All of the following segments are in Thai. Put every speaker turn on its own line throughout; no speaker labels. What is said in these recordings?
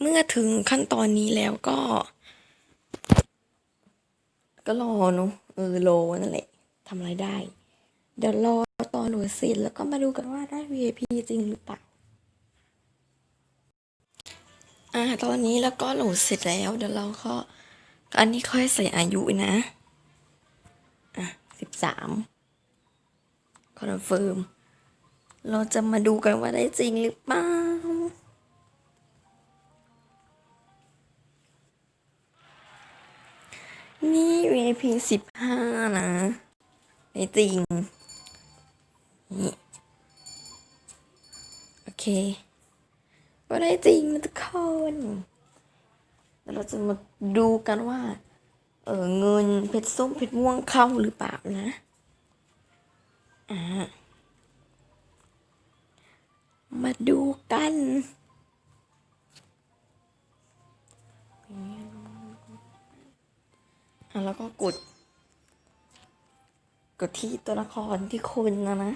เมื่อถึงขั้นตอนนี้แล้วก็ ก็รอเนาะเออรอนั่นแหละทำอะไรได้ เดี๋ยวรอตอนโหลดเสร็จแล้วก็มาดูกันว่าได้ VIP จริงหรือเปล่าอ่าตอนนี้แล้วก็โหลดเสร็จแล้ว เดี๋ยวเราก็อันนี้ค่อยใส่อายุนะอะสิบสามคอนเฟิร์มเราจะมาดูกันว่าได้จริงหรือเปล่า นี่ VIP สิบห้านะได้จริง นี่ โอเคก็ได้จริงนะทุกคนแล้วเราจะมาดูกันว่า เออเงินเพชรส้มเพชรม่วงเข้าหรือเปล่านะ อ่า แล้วก็กด กดที่ตัวละครที่คุณนะนะ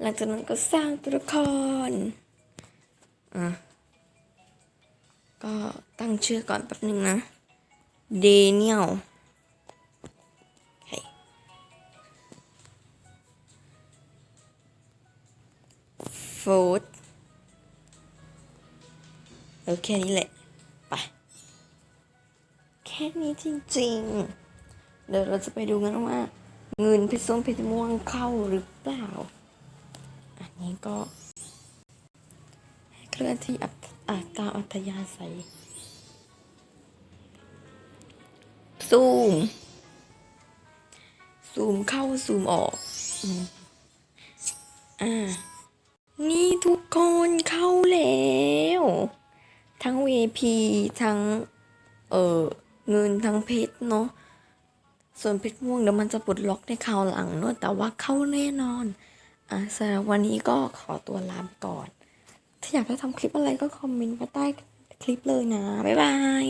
หลังจากนั้นก็สร้างตัวละคร อะ ก็ตั้งชื่อก่อนแป๊บนึงนะ เดเนียลโฟดเออแค่นี้แหละ ไป แค่นี้จริงๆ เดี๋ยวเราจะไปดูกันว่าเงินพชรส้มพชรม่วงเข้าหรือเปล่า อันนี้ก็เคลื่อนที่อัตอัตราอัธยาศัยซูม ซูมเข้าซูมออกอ่า นี่ทุกคนเข้าแล้ว ทั้ง VP ทั้ง เออ เงินทั้งเพชรเนาะส่วนเพชรม่วงเดี๋ยวมันจะปลดล็อกในคราวหลังเนาะแต่ว่าเข้าแน่นอนอะสำหรับวันนี้ก็ขอตัวลาไปก่อน ถ้าอยากให้ทำคลิปอะไรก็คอมเมนต์มาใต้คลิปเลยนะ บ๊ายบาย